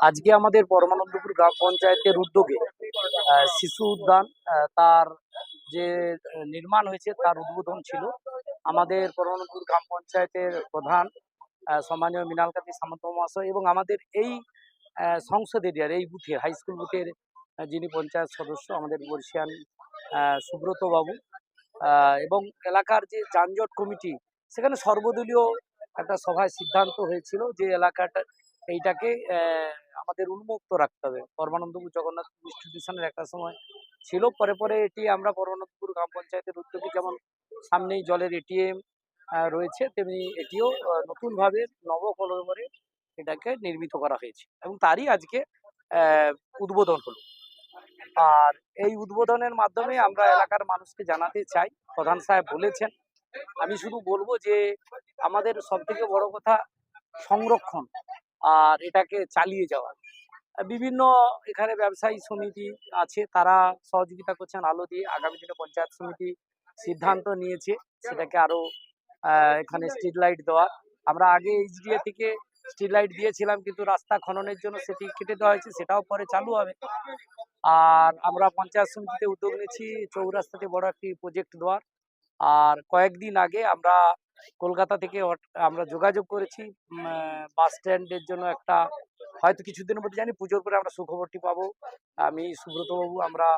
আজকে আমাদের পরমানন্দপুর গ্রাম পঞ্চায়েতের উদ্যোগে শিশু উদ্যান তার যে নির্মাণ হয়েছে তার উদ্বোধন ছিল। আমাদের পরমানন্দপুর গ্রাম পঞ্চায়েতের প্রধান সম্মানীয় মৃণালকান্তি সামন্ত মহাশয় এবং আমাদের এই আহ, সংসদ এরিয়ার এই বুথের হাই স্কুল বুথের যিনি পঞ্চায়েত সদস্য আমাদের বর্ষিয়ান সুব্রত বাবু এবং এলাকার যে যানজট কমিটি সেখানে সর্বদলীয় একটা সভায় সিদ্ধান্ত হয়েছিল যে এলাকাটা এইটাকে আমাদের উন্মুক্ত রাখতে হবে। পরমানন্দপুর জগন্নাথ ইনস্টিটিউশনের একটা সময় ছিল। পরে পরে এটি আমরা পরমানন্দপুর গ্রাম পঞ্চায়েতের উদ্যোগে যেমন সামনেই জলের এটিএম রয়েছে, তেমনি এটিও নতুনভাবে নবকলমরে এটাকে নির্মিত করা হয়েছে এবং তারই আজকে উদ্বোধন হলো। আর এই উদ্বোধনের মাধ্যমে আমরা এলাকার মানুষকে জানাতে চাই। প্রধান সাহেব বলেছেন, আমি শুধু বলব যে আমাদের সব থেকে বড় কথা সংরক্ষণ আর এটাকে চালিয়ে যাওয়া। বিভিন্ন এখানে ব্যবসায়ী সমিতি আছে তারা সহযোগিতা করছেন আলো দিয়ে। আগামী দিনে পঞ্চায়েত সমিতি সিদ্ধান্ত নিয়েছে সেটাকে আরও আহ, এখানে স্ট্রিট লাইট দেওয়া। আমরা আগে এইচডিএ থেকে স্ট্রিট লাইট দিয়েছিলাম কিন্তু রাস্তা খননের জন্য সেটি কেটে দেওয়া হয়েছে সেটাও পরে চালু হবে। আর আমরা পঞ্চায়েত সমিতিতে উদ্যোগ নিয়েছি চৌরাস্তাতে বড় একটি প্রজেক্ট দেওয়ার। আর কয়েকদিন আগে আমরা কলকাতা থেকে আমরা যোগাযোগ করেছি বাস স্ট্যান্ডের জন্য একটা, হয়তো কিছুদিনের মধ্যে জানি পুজোর পরে আমরা সুখবরটি পাবো। আমি সুব্রতবাবু, আমরা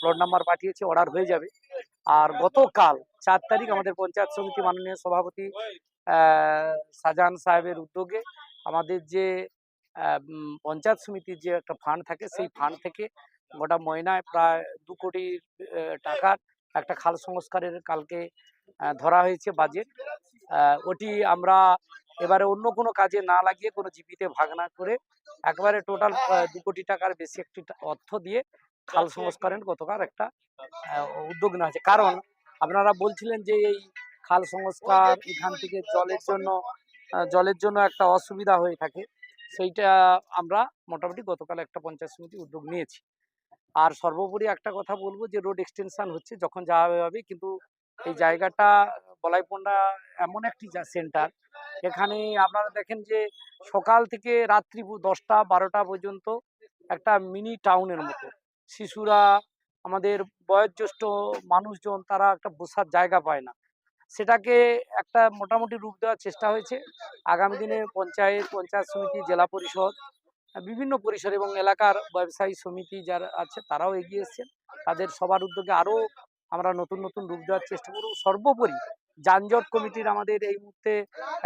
প্লট নাম্বার পাঠিয়েছি অর্ডার হয়ে যাবে। আর গতকাল চার তারিখ আমাদের পঞ্চায়েত সমিতি মাননীয় সভাপতি শাহজাহান সাহেবের উদ্যোগে আমাদের যে পঞ্চায়েত সমিতির যে একটা ফান্ড থাকে, সেই ফান্ড থেকে গোটা ময়নায় প্রায় দু কোটি টাকার একটা খাল সংস্কারের কালকে ধরা হয়েছে বাজেট ওটি আমরা এবারে অন্য কোনো কাজে না লাগিয়ে কোনো জিপিতে ভাগ না করে একবারে টোটাল দু কোটি টাকার বেশি একটি অর্থ দিয়ে খাল সংস্কারের গতকাল একটা উদ্যোগ নেওয়া হয়েছে। কারণ আপনারা বলছিলেন যে এই খাল সংস্কার এখান থেকে জলের জন্য জলের জন্য একটা অসুবিধা হয়ে থাকে। সেইটা আমরা মোটামুটি গতকাল একটা পঞ্চায়েত সমিতি উদ্যোগ নিয়েছি। আর সর্বোপরি একটা কথা বলব যে রোড এক্সটেনশন হচ্ছে যখন যাওয়া হবে কিন্তু এই জায়গাটা বলাইপন্ডা এমন একটি সেন্টার এখানে আপনারা দেখেন যে, সকাল থেকে রাত্রি দশটা, বারোটা পর্যন্ত একটা মিনি টাউনের মতো। শিশুরা, আমাদের বয়োজ্যেষ্ঠ মানুষজন, তারা একটা বসার জায়গা পায় না। সেটাকে একটা মোটামুটি রূপ দেওয়ার চেষ্টা হয়েছে। আগামী দিনে পঞ্চায়েত পঞ্চায়েত সমিতি, জেলা পরিষদ বিভিন্ন পরিসর এবং এলাকার ব্যবসায়ী সমিতি যারা আছে, তারাও এগিয়ে এসছেন। তাদের সবার উদ্যোগে আরও আমরা নতুন নতুন রূপ দেওয়ার চেষ্টা করব। সর্বোপরি যানজট কমিটির আমাদের এই মুহূর্তে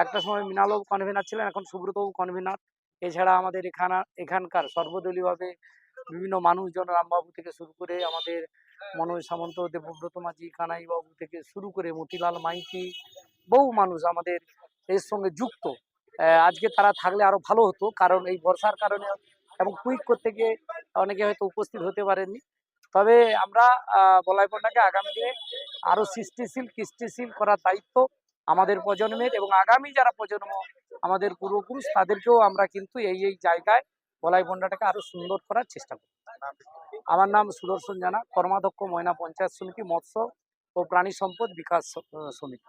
একটা সময় মৃণালবাবু কনভেনার ছিলেন, এখন সুব্রতবাবু কনভেনার এছাড়া আমাদের এখানা, এখানকার সর্বদলীয়ভাবে বিভিন্ন মানুষজন রামবাবু থেকে শুরু করে আমাদের মনোজ সামন্ত, দেবব্রত মাঝি, কানাইবাবু থেকে শুরু করে মতিলাল মাইতি, বহু মানুষ আমাদের এর সঙ্গে যুক্ত। আজকে তারা থাকলে আরও ভালো হতো, কারণ এই বর্ষার কারণে এবং কুইক করতে গিয়ে অনেকে হয়তো উপস্থিত হতে পারেননি। তবে আমরা বলাইপন্ডাকে আগামী দিনে আরও সৃষ্টিশীল, কৃষ্টিশীল করার দায়িত্ব আমাদের প্রজন্মের এবং আগামী যারা প্রজন্ম আমাদের পূর্বপুরুষ, তাদেরকেও আমরা কিন্তু এই এই জায়গায় বলাইপন্ডাটাকে আরও সুন্দর করার চেষ্টা করি আমার নাম সুদর্শন জানা, কর্মাধ্যক্ষ ময়না পঞ্চায়েত সমিতি, মৎস্য ও প্রাণী সম্পদ বিকাশ সমিতি।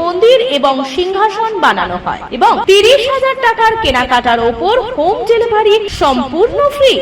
মন্দির এবং সিংহাসন বানানো হয় এবং তিরিশ হাজার টাকার কেনাকাটার ওপর হোম ডেলিভারি সম্পূর্ণ ফ্রি।